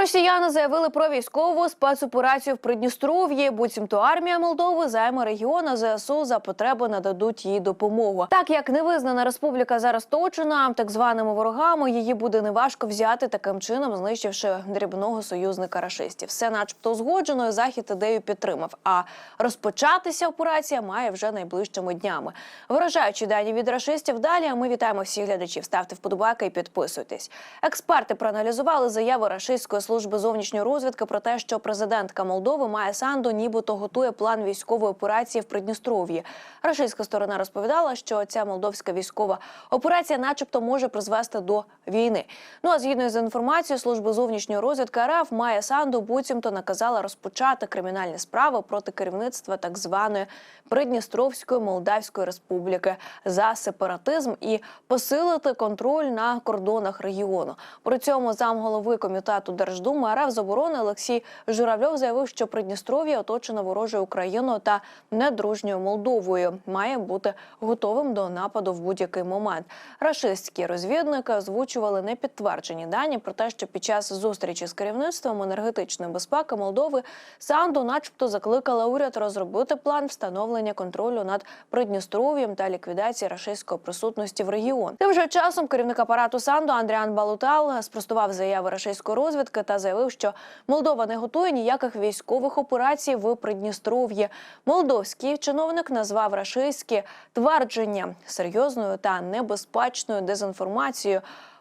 Росіяни заявили про військову спецоперацію в Придністров'ї. Буцімто армія Молдови займе регіон, а ЗСУ за потреби нададуть їй допомогу. Так як невизнана республіка зараз точена так званими ворогами, її буде неважко взяти таким чином, знищивши дрібного союзника рашистів. Все, начебто, узгоджено, і захід ідею підтримав. А розпочатися операція має вже найближчими днями. Вражаючі дані від рашистів. Далі а ми вітаємо всіх глядачів. Ставте вподобайки і підписуйтесь. Експерти проаналізували заяву рашистської служби зовнішньої розвідки про те, що президентка Молдови Майя Санду нібито готує план військової операції в Придністров'ї. Рашистська сторона розповідала, що ця молдовська військова операція, начебто, може призвести до війни. Ну а згідно з інформацією служби зовнішньої розвідки РФ, Майя Санду буцімто наказала розпочати кримінальні справи проти керівництва так званої Придністровської Молдавської Республіки за сепаратизм і посилити контроль на кордонах регіону. При цьому замголови комітету Держдуми РФ з оборони Олексій Журавльов заявив, що Придністров'я оточено ворожою Україною та недружньою Молдовою. Має бути готовим до нападу в будь-який момент. Рашистські розвідники озвучували непідтверджені дані про те, що під час зустрічі з керівництвом енергетичної безпеки Молдови Санду, начебто, закликала уряд розробити план встановлення контролю над Придністров'ям та ліквідації рашистської присутності в регіон. Тим же часом керівник апарату Санду Андріан Балутал спростував заяви рашистської розвідки та заявив, що Молдова не готує ніяких військових операцій в Придністров'ї. Молдовський чиновник назвав рашистські твердження серйозною та небезпечною дезінформацією.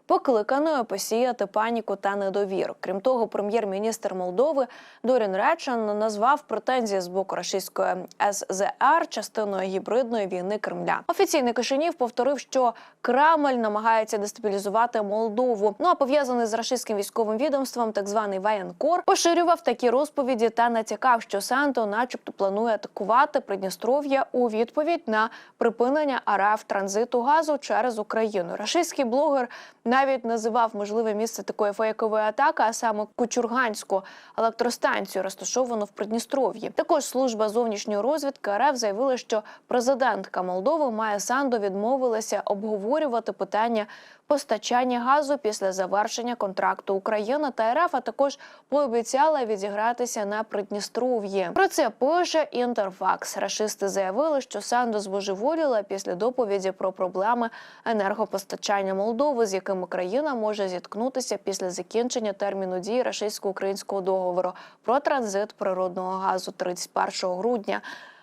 Покликаною посіяти паніку та недовіру. Крім того, прем'єр-міністр Молдови Дорін Речен назвав претензії з боку російської СЗР частиною гібридної війни Кремля. Офіційний Кишинів повторив, що Кремль намагається дестабілізувати Молдову. Ну а пов'язаний з рашистським військовим відомством, так званий воєнкор, поширював такі розповіді та натякав, що Санто, начебто, планує атакувати Придністров'я у відповідь на припинення РФ транзиту газу через Україну. Рашистський блогер навіть називав можливе місце такої фейкової атаки, а саме Кучурганську електростанцію, розташовану в Придністров'ї. Також служба зовнішньої розвідки РФ заявила, що президентка Молдови Майя Санду відмовилася обговорювати питання постачання газу після завершення контракту України та РФ, а також пообіцяла відігратися на Придністров'ї. Про це пише Інтерфакс. Рашисти заявили, що Санду збожеволіла після доповіді про проблеми енергопостачання Молдови, з якими країна може зіткнутися після закінчення терміну дії рашистсько-українського договору про транзит природного газу 31 грудня.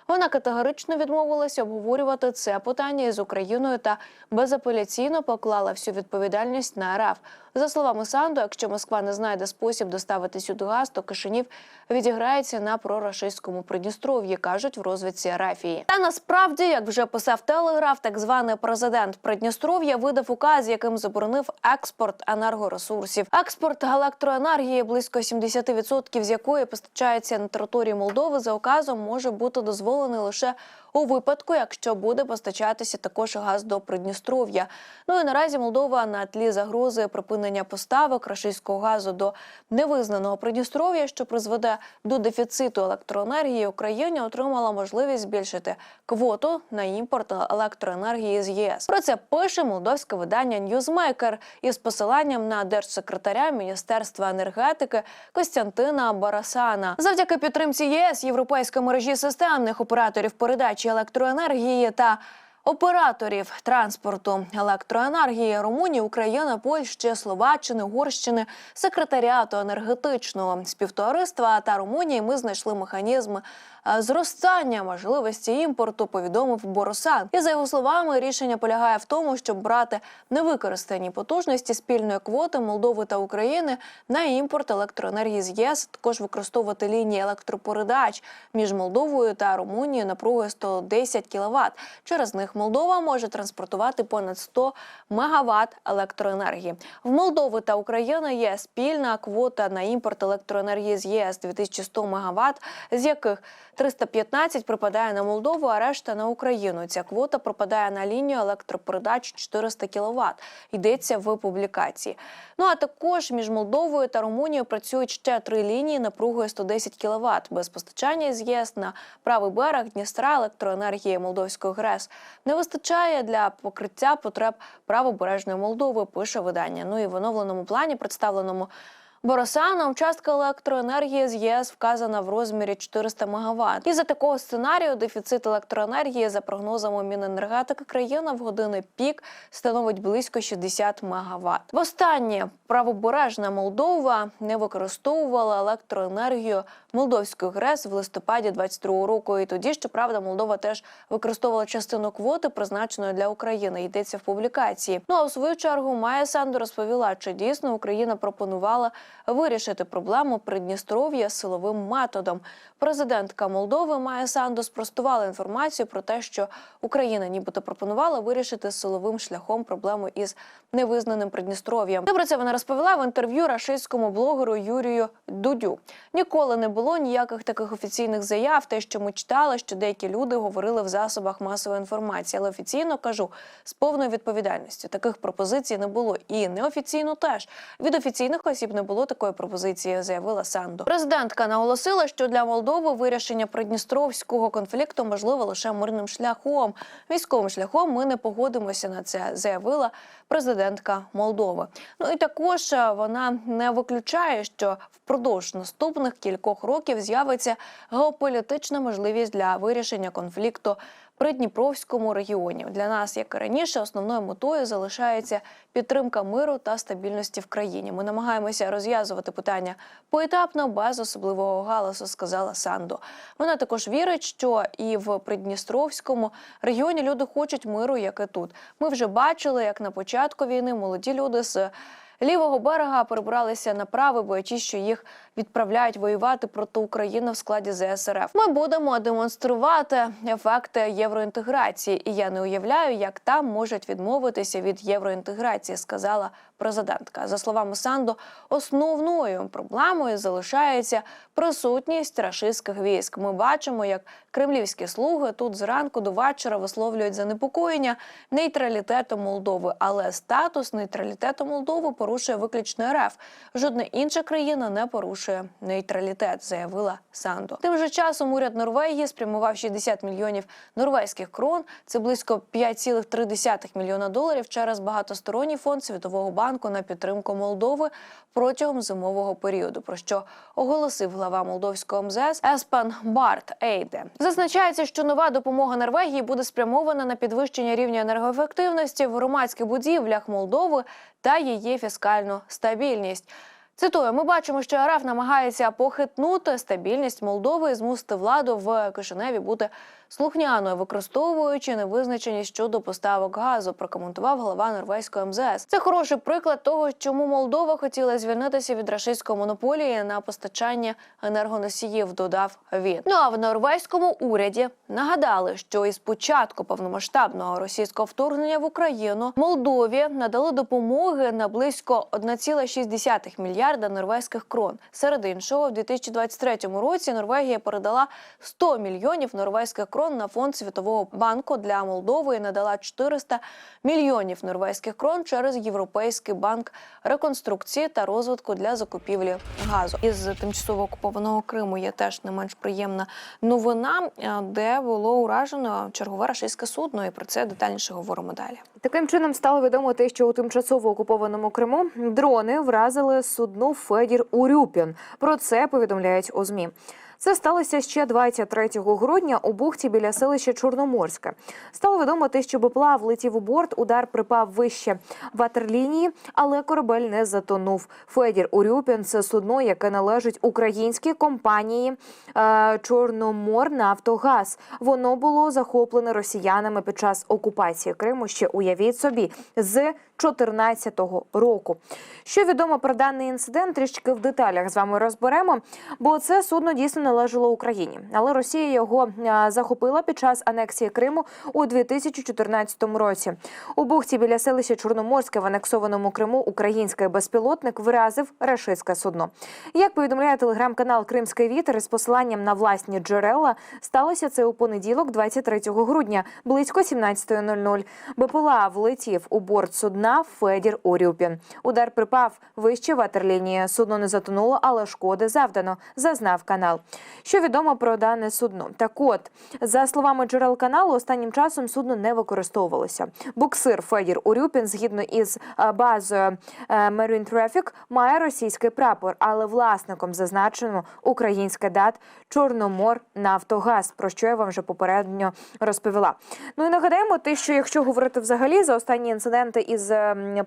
Вона категорично відмовилася обговорювати це питання із Україною та безапеляційно поклала всю відповідальність на РФ. За словами Санду, якщо Москва не знайде спосіб доставити сюди газ, то Кишинів відіграється на прорашистському Придністров'ї, кажуть в розвідці Арафії. Та насправді, як вже писав Телеграф, так званий президент Придністров'я видав указ, яким заборонив експорт енергоресурсів. Експорт електроенергії, близько 70% з якої постачається на території Молдови, за указом може бути дозволений лише у випадку, якщо буде постачатися також газ до Придністров'я. Ну і наразі Молдова на тлі загрози припинення поставок рашистського газу до невизнаного Придністров'я, що призведе до дефіциту електроенергії, Україні отримала можливість збільшити квоту на імпорт електроенергії з ЄС. Про це пише молдовське видання Ньюзмейкер із посиланням на держсекретаря Міністерства енергетики Костянтина Барасана. Завдяки підтримці ЄС європейської мережі системних операторів передачі електроенергії та Операторів транспорту. Електроенергії Румунії, України, Польщі, Словаччини, Угорщини, секретаріату енергетичного співтовариства та Румунії ми знайшли механізм зростання можливості імпорту. Повідомив Боросан. І за його словами, рішення полягає в тому, щоб брати невикористані потужності спільної квоти Молдови та України на імпорт електроенергії з ЄС, також використовувати лінії електропередач між Молдовою та Румунією напругою 110 кВт. Через них Молдова може транспортувати понад 100 МВт електроенергії. В Молдови та України є спільна квота на імпорт електроенергії з ЄС 2100 МВт, з яких 315 припадає на Молдову, а решта на Україну. Ця квота пропадає на лінію електропередач 400 кВт. Йдеться в публікації. Ну а також між Молдовою та Румунією працюють ще три лінії напругою 110 кВт. Без постачання з ЄС на правий берег Дністра електроенергії Молдовської ГРЕС не вистачає для покриття потреб правобережної Молдови. Пише видання. Ну і в оновленому плані, представленому Боросаном частка електроенергії з ЄС вказана в розмірі 400 МВт. І за такого сценарію дефіцит електроенергії за прогнозами Міненергетики країни в години пік становить близько 60 МВт. Востаннє правобережна Молдова не використовувала електроенергію Молдовської ГРЕС в листопаді 22 року. І тоді, щоправда, Молдова теж використовувала частину квоти, призначеної для України. Йдеться в публікації. Ну а у свою чергу Майя Санду розповіла, чи дійсно Україна пропонувала вирішити проблему Придністров'я силовим методом. Президентка Молдови Майя Санду спростувала інформацію про те, що Україна нібито пропонувала вирішити силовим шляхом проблему із невизнаним Придністров'ям. Добре, це вона розповіла в інтерв'ю рашистському блогеру Юрію Дудю. Ніколи не було ніяких таких офіційних заяв. Те, що ми читали, що деякі люди говорили в засобах масової інформації, але офіційно кажу з повною відповідальністю. Таких пропозицій не було, і неофіційно теж від офіційних осіб не було такої пропозиції, заявила Санду. Президентка наголосила, що для Молдови вирішення придністровського конфлікту можливо лише мирним шляхом. Військовим шляхом ми не погодимося на це, заявила президентка Молдови. Ну і також е, вона не виключає, що впродовж наступних кількох років з'явиться геополітична можливість для вирішення конфлікту. Придніпровському регіоні для нас, як і раніше, основною метою залишається підтримка миру та стабільності в країні. Ми намагаємося розв'язувати питання поетапно, без особливого галасу, сказала Санду. Вона також вірить, що і в Придністровському регіоні люди хочуть миру, як і тут. Ми вже бачили, як на початку війни молоді люди з лівого берега перебралися на правий, боячись, що їх відправляють воювати проти України в складі ЗСРФ. Ми будемо демонструвати ефекти євроінтеграції, і я не уявляю, як там можуть відмовитися від євроінтеграції, сказала президентка. За словами Санду, основною проблемою залишається присутність рашистських військ. Ми бачимо, як кремлівські слуги тут зранку до вечора висловлюють занепокоєння нейтралітету Молдови, але статус нейтралітету Молдови порушує виключно РФ. Жодна інша країна не порушує нейтралітет, заявила Санду. Тим же часом уряд Норвегії спрямував 60 мільйонів норвезьких крон. Це близько 5,3 мільйона доларів через багатосторонній фонд Світового банку на підтримку Молдови протягом зимового періоду. Про що оголосив глава молдовського МЗС Еспан Барт Ейде. Зазначається, що нова допомога Норвегії буде спрямована на підвищення рівня енергоефективності в громадських будівлях Молдови та її фіскальну стабільність. Цитую, ми бачимо, що РФ намагається похитнути стабільність Молдови і змусити владу в Кишиневі бути слухняною, використовуючи невизначеність щодо поставок газу. Прокоментував голова норвезького МЗС. Це хороший приклад того, чому Молдова хотіла звільнитися від рашистської монополії на постачання енергоносіїв. Додав він. Ну а в норвезькому уряді нагадали, що із початку повномасштабного російського вторгнення в Україну Молдові надали допомоги на близько 1,6 мільярда норвезьких крон. Серед іншого, в 2023 році Норвегія передала 100 мільйонів норвезьких крон на фонд Світового банку для Молдови і надала 400 мільйонів норвезьких крон через Європейський банк реконструкції та розвитку для закупівлі газу. Із тимчасово окупованого Криму є теж не менш приємна новина, е, де було уражено чергове рашистське судно. І про це детальніше говоримо далі. Таким чином стало відомо те, що у тимчасово окупованому Криму дрони вразили судно Федір Урюпін. Про це повідомляють у ЗМІ. Це сталося ще 23 грудня у бухті біля селища Чорноморське. Стало відомо те, що БПЛА влетів у борт, удар припав вище ватерлінії, але корабель не затонув. Федір Урюпін це судно, яке належить українській компанії е, Чорноморнафтогаз. Воно було захоплене росіянами під час окупації Криму. Ще уявіть собі з 2014 року. Що відомо про даний інцидент, трішки в деталях з вами розберемо, бо це судно дійсно належало Україні, але Росія його захопила під час анексії Криму у 2014 році. У бухті біля селища Чорноморське в анексованому Криму український безпілотник вразив рашистське судно. Як повідомляє телеграм-канал Кримський вітер із посиланням на власні джерела, сталося це у понеділок, 23 грудня, близько 17.00. БПЛА влетів у борт судна Федір Урюпін. Удар припав вище ватерлінії. Судно не затонуло, але шкоди завдано, зазнав канал. Що відомо про дане судно? Так от, за словами джерел каналу, останнім часом судно не використовувалося. Буксир Федір Урюпін, згідно із е, базою е, Marine Traffic, має російський прапор, але власником зазначено українське дат Чорномор Нафтогаз, про що я вам вже попередньо розповіла. Ну і нагадаємо, те, що якщо говорити взагалі за останні інциденти із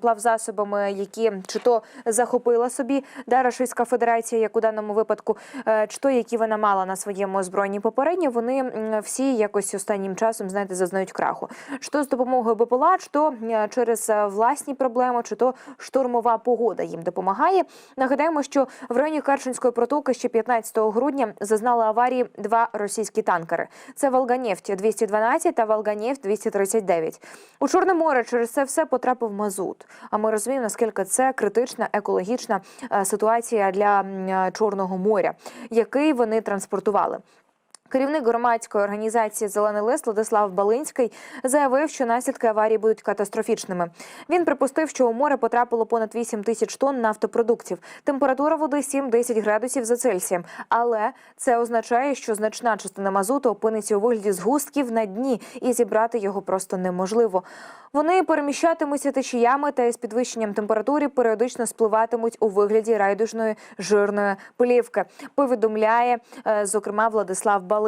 плавзасобами, які чи то захопила собі да, Російська Федерація, як у даному випадку, е, чи то які вона мала на своєму озброєнні попередні, вони всі якось останнім часом знаєте зазнають краху. То з допомогою БПЛА, то через е, власні проблеми, чи то штурмова погода їм допомагає. Нагадаємо, що в районі Керченської протоки ще 15 грудня зазнали аварії два російські танкери. Це Волганефть 212 та Волганефть 239. У Чорне море через це все потрапив мазут. А ми розуміємо, наскільки це критична екологічна е, ситуація для е, Чорного моря, який вони транспортували. Керівник громадської організації Зелений лист Владислав Балинський заявив, що наслідки аварії будуть катастрофічними. Він припустив, що у море потрапило понад 8 тисяч тонн нафтопродуктів. Температура води 7-10 градусів за Цельсієм. Але це означає, що значна частина мазуту опиниться у вигляді згустків на дні, і зібрати його просто неможливо. Вони переміщатимуться течіями та із підвищенням температури періодично спливатимуть у вигляді райдужної жирної плівки. Повідомляє е, зокрема Владислав Балинський.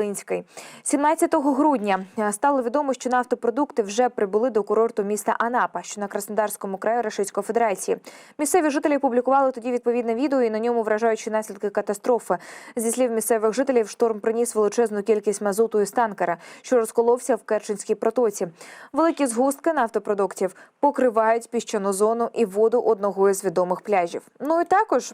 17 грудня стало відомо, що нафтопродукти вже прибули до курорту міста Анапа, що на Краснодарському краї Російської Федерації. Місцеві жителі публікували тоді відповідне відео і на ньому вражаючи наслідки катастрофи. Зі слів місцевих жителів, шторм приніс величезну кількість мазуту із танкера, що розколовся в Керченській протоці. Великі згустки нафтопродуктів покривають піщану зону і воду одного із відомих пляжів. Ну і також.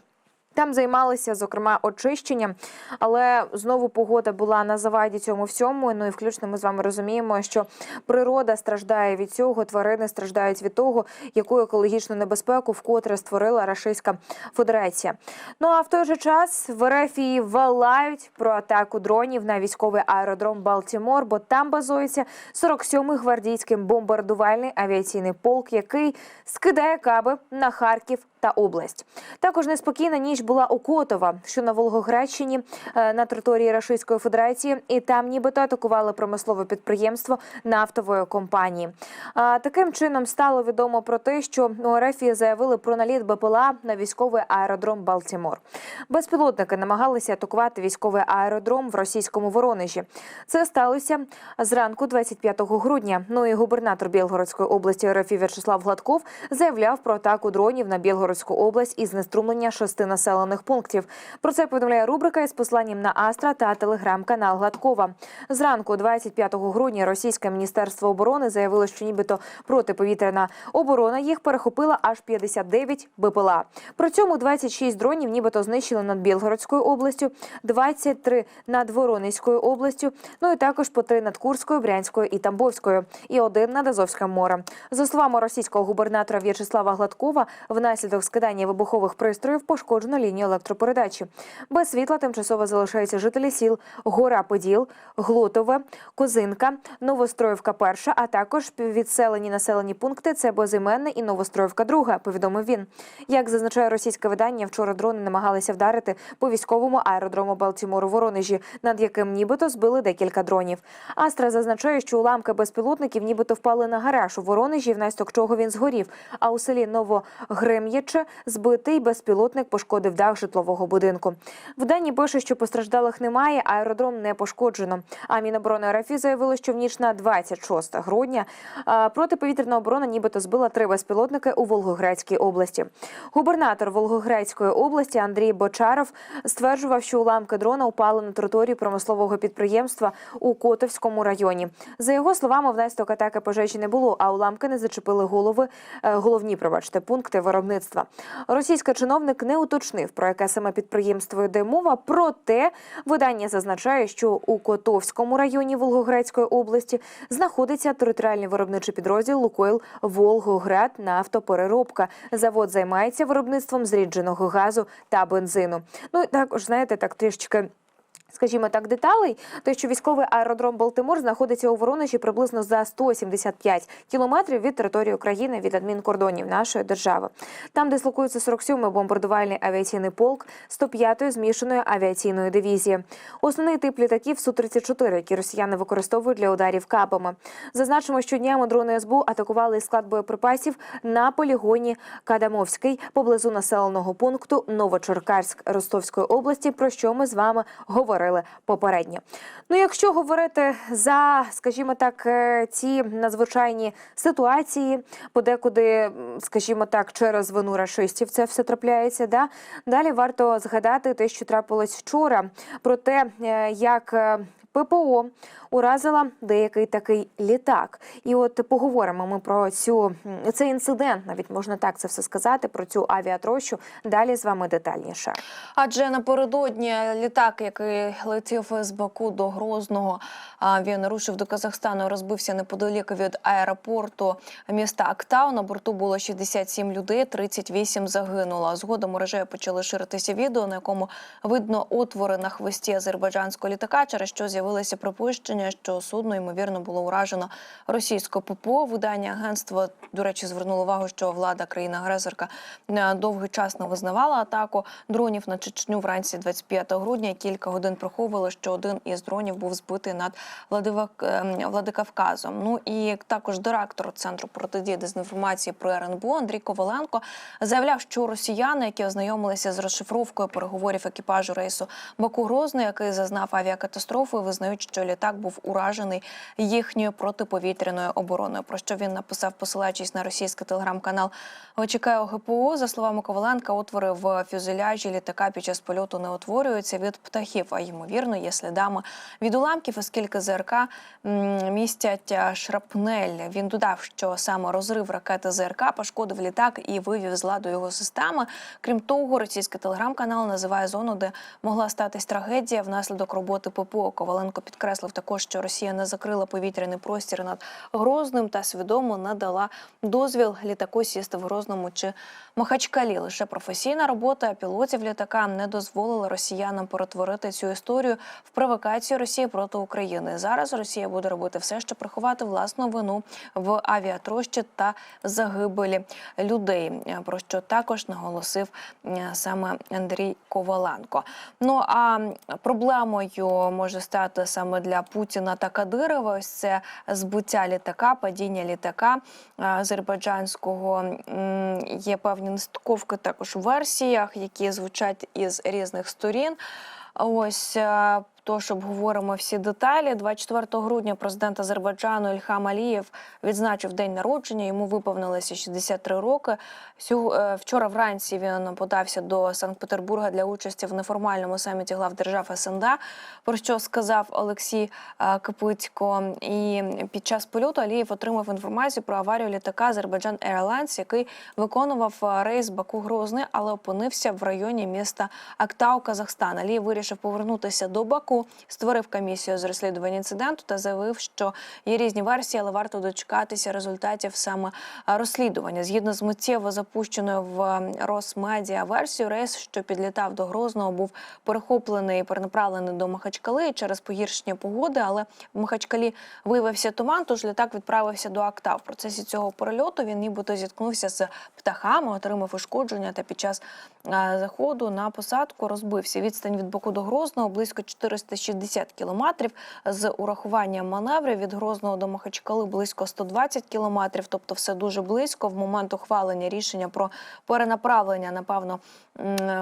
Там займалися зокрема очищенням, але знову погода була на заваді цьому всьому. Ну і включно ми з вами розуміємо, що природа страждає від цього, тварини страждають від того, яку екологічну небезпеку вкотре створила Рашистська Федерація. Ну а в той же час в Ерефії валають про атаку дронів на військовий аеродром Балтімор, бо там базується 47-й гвардійський бомбардувальний авіаційний полк, який скидає каби на Харків та область. Також неспокійна ніч була у Котова, що на Волгоградщині е, на території Російської Федерації, і там нібито атакували промислове підприємство нафтової компанії. А, Таким чином стало відомо про те, що у РФ заявили про наліт БПЛА на військовий аеродром Балтімор. Безпілотники намагалися атакувати військовий аеродром в російському Воронежі. Це сталося зранку 25 грудня. Ну і губернатор Білгородської області РФ В'ячеслав Гладков заявляв про атаку дронів на Білгородську область і знеструмлення шести населених пунктів. Про це повідомляє рубрика із посланням на Астра та телеграм-канал Гладкова. Зранку, 25 грудня, російське міністерство оборони заявило, що нібито протиповітряна оборона їх перехопила аж 59 БПЛА. При цьому 26 дронів нібито знищили над Білгородською областю, 23 над Воронезькою областю, ну і також по три над Курською, Брянською і Тамбовською, і один над Азовським морем. За словами російського губернатора В'ячеслава Гладкова, внаслідок скидання вибухових пристроїв пошкоджено лінію електропередачі. Без світла тимчасово залишаються жителі сіл Гора Поділ, Глотове, Козинка, Новостроївка Перша, а також відселені населені пункти це Безіменне і Новостроївка Друга. Повідомив він. Як зазначає російське видання, вчора дрони намагалися вдарити по військовому аеродрому Балтімору Воронежі, над яким нібито збили декілька дронів. Астра зазначає, що уламки безпілотників нібито впали на гараж у Воронежі, внаслідок чого він згорів. А у селі Новогрем'яче збитий безпілотник пошкодив дах житлового будинку. В дані пише, що постраждалих немає, аеродром не пошкоджено. А Міноборони РФ заявило, що в ніч на 26 грудня протиповітряна оборона нібито збила три безпілотники у Волгоградській області. Губернатор Волгоградської області Андрій Бочаров стверджував, що уламки дрона упали на територію промислового підприємства у Котовському районі. За його словами, внаслідок атаки пожежі не було, а уламки не зачепили голови е, головні, пробачте, пункти виробництва. Російський чиновник не уточнив про яке саме підприємство йде мова. Проте видання зазначає, що у Котовському районі Волгоградської області знаходиться територіальний виробничий підрозділ Лукойл Волгоград нафтопереробка. Завод займається виробництвом зрідженого газу та бензину. Ну і також знаєте, так трішечки. Скажімо так, деталей, те, що військовий аеродром Балтимор знаходиться у Воронежі приблизно за 175 кілометрів від території України від адмінкордонів нашої держави. Там дислокується 47-й бомбардувальний авіаційний полк 105-ї змішаної авіаційної дивізії. Основний тип літаків су 34 які росіяни використовують для ударів кабами. Зазначимо, що днями дрони СБУ атакували склад боєприпасів на полігоні Кадамовський поблизу населеного пункту Новочеркаськ Ростовської області. Про що ми з вами говорили попередньо. Ну, якщо говорити за, скажімо так, е, ці надзвичайні ситуації, подекуди, скажімо так, через вину рашистів це все трапляється. Да? Далі варто згадати те, що трапилось вчора, про те, е, як. е, ППО уразила деякий такий літак, і от поговоримо ми про цю цей інцидент, навіть можна так це все сказати, про цю авіатрощу. Далі з вами детальніше. Адже напередодні літак, який летів з Баку до Грозного, він рушив до Казахстану, розбився неподалік від аеропорту міста Актау. На борту було 67 людей, 38 загинуло. Згодом мережею почали ширитися відео, на якому видно отвори на хвості азербайджанського літака, через що з'явилися припущення, що судно ймовірно було уражено російською ППО. Видання агентства, до речі, звернуло увагу, що влада країна-агресорка е, довгий час не визнавала атаку дронів на Чечню вранці 25 грудня. Кілька годин приховували, що один із дронів був збитий над Владивак- е, Владикавказом. Ну і також директор центру протидії дезінформації про РНБО Андрій Коваленко заявляв, що росіяни, які ознайомилися з розшифровкою переговорів екіпажу рейсу Баку Грозний, який зазнав авіакатастрофи, визнають, що літак був уражений їхньою протиповітряною обороною. Про що він написав, посилаючись на російський телеграм-канал ВЧК ОГПУ. За словами Коваленка, отвори в фюзеляжі літака під час польоту не утворюються від птахів, а ймовірно є слідами від уламків, оскільки ЗРК містять шрапнель. Він додав, що саме розрив ракети ЗРК пошкодив літак і вивів з ладу його системи. Крім того, російський телеграм-канал називає зону, де могла статись трагедія внаслідок роботи ППО. Коваленко підкреслив також, що Росія не закрила повітряний простір над Грозним та свідомо надала дозвіл літаку сісти в Грозному чи Махачкалі. Лише професійна робота пілотів літака не дозволила росіянам перетворити цю історію в провокацію Росії проти України. Зараз Росія буде робити все, щоб приховати власну вину в авіатрощі та загибелі людей. Про що також наголосив е, саме Андрій Коваленко. Ну а проблемою може стати саме для Путіна та Кадирова. Ось це збиття літака, падіння літака е, азербайджанського. Є певні нестиковки також у версіях, які звучать із різних сторін. Ось е, тож обговоримо всі деталі. 24 грудня президент Азербайджану Ільхам Алієв відзначив день народження. Йому виповнилося 63 роки. Е, Вчора вранці він подався до Санкт-Петербурга для участі в неформальному саміті глав держав СНД, про що сказав Олексій е, Капицько. І під час польоту Алієв отримав інформацію про аварію літака Азербайджан Airlines, який виконував е, рейс Баку Грозний, але опинився в районі міста Актау, Казахстан. Алієв вирішив повернутися до Баку, створив комісію з розслідування інциденту та заявив, що є різні версії, але варто дочекатися результатів саме розслідування. Згідно з миттєво запущеною в Росмедіа версією, рейс, що підлітав до Грозного, був перехоплений і перенаправлений до Махачкали через погіршення погоди. Але в Махачкалі виявився туман, тож літак відправився до Акта. В процесі цього перельоту він нібито зіткнувся з птахами, отримав ушкодження та під час заходу на посадку розбився. Відстань від Баку до Грозного близько 460 кілометрів. З урахуванням маневрів від Грозного до Махачкали близько 120 кілометрів. Тобто, все дуже близько. В момент ухвалення рішення про перенаправлення, напевно,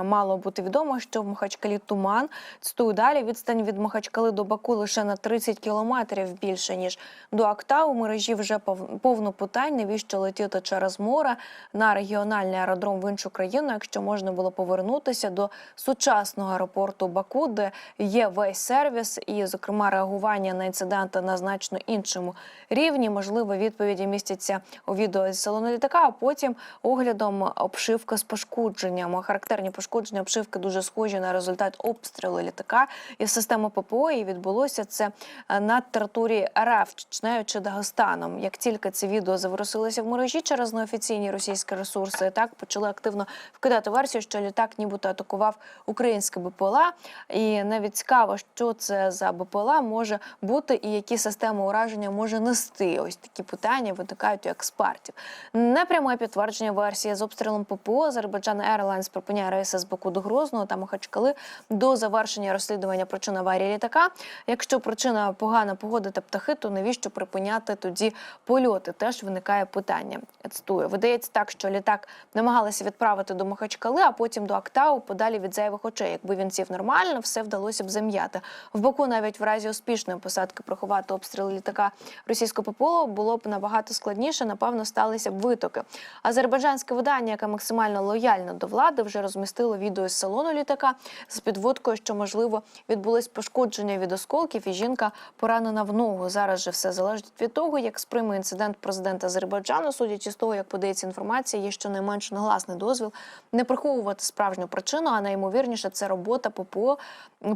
мало бути відомо, що в Махачкалі туман. Цитую далі. Відстань від Махачкали до Баку лише на 30 кілометрів більше ніж до Акта. У мережі вже пов- повно питань, навіщо летіти через море на регіональний аеродром в іншу країну, якщо можна було повернутися до сучасного аеропорту Баку, де є весь сервіс, і, зокрема, реагування на інциденти на значно іншому рівні. Можливо, відповіді містяться у відео з салону літака, а потім оглядом обшивки з пошкодженням. Характерні пошкодження обшивки дуже схожі на результат обстрілу літака із системи ППО. І відбулося це е, на території РФ Чечнею чи Дагестаном. Як тільки це відео заворушилося в мережі через неофіційні російські ресурси, так почали активно вкидати версію, що літак нібито атакував українське БПЛА. І навіть цікаво, що це за БПЛА може бути і які системи ураження може нести. Ось такі питання виникають у експертів. Непряме підтвердження версії з обстрілом ППО Азербайджан Airlines припиняє рейси з Баку до Грозного та Махачкали до завершення розслідування причин аварії літака. Якщо причина погана погода та птахи, то навіщо припиняти тоді польоти? Теж виникає питання. Цитую, видається так, що літак намагалися відправити до Махачкали, а потім до Актау подалі від зайвих очей. Якби він сів нормально, все вдалося б зам'яти. В Баку навіть в разі успішної посадки приховати обстріл літака російського ППО було б набагато складніше. Напевно, сталися б витоки. Азербайджанське видання, яке максимально лояльно до влади, вже розмістило відео з салону літака з підводкою, що можливо відбулось пошкодження від осколків, і жінка поранена в ногу. Зараз же все залежить від того, як сприйме інцидент президент Азербайджану. Судячи з того, як подається інформація, є щонайменш негласний дозвіл не приховувати справжню причину, а найімовірніше це робота ППО,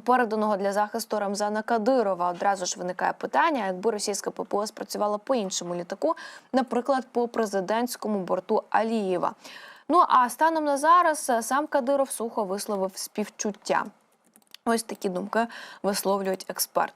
переданого для захисту Рамзана Кадирова. Одразу ж виникає питання, якби російська ППО спрацювала по іншому літаку, наприклад, по президентському борту Алієва. Ну а станом на зараз е, сам Кадиров сухо висловив співчуття. Ось такі думки висловлюють експерти.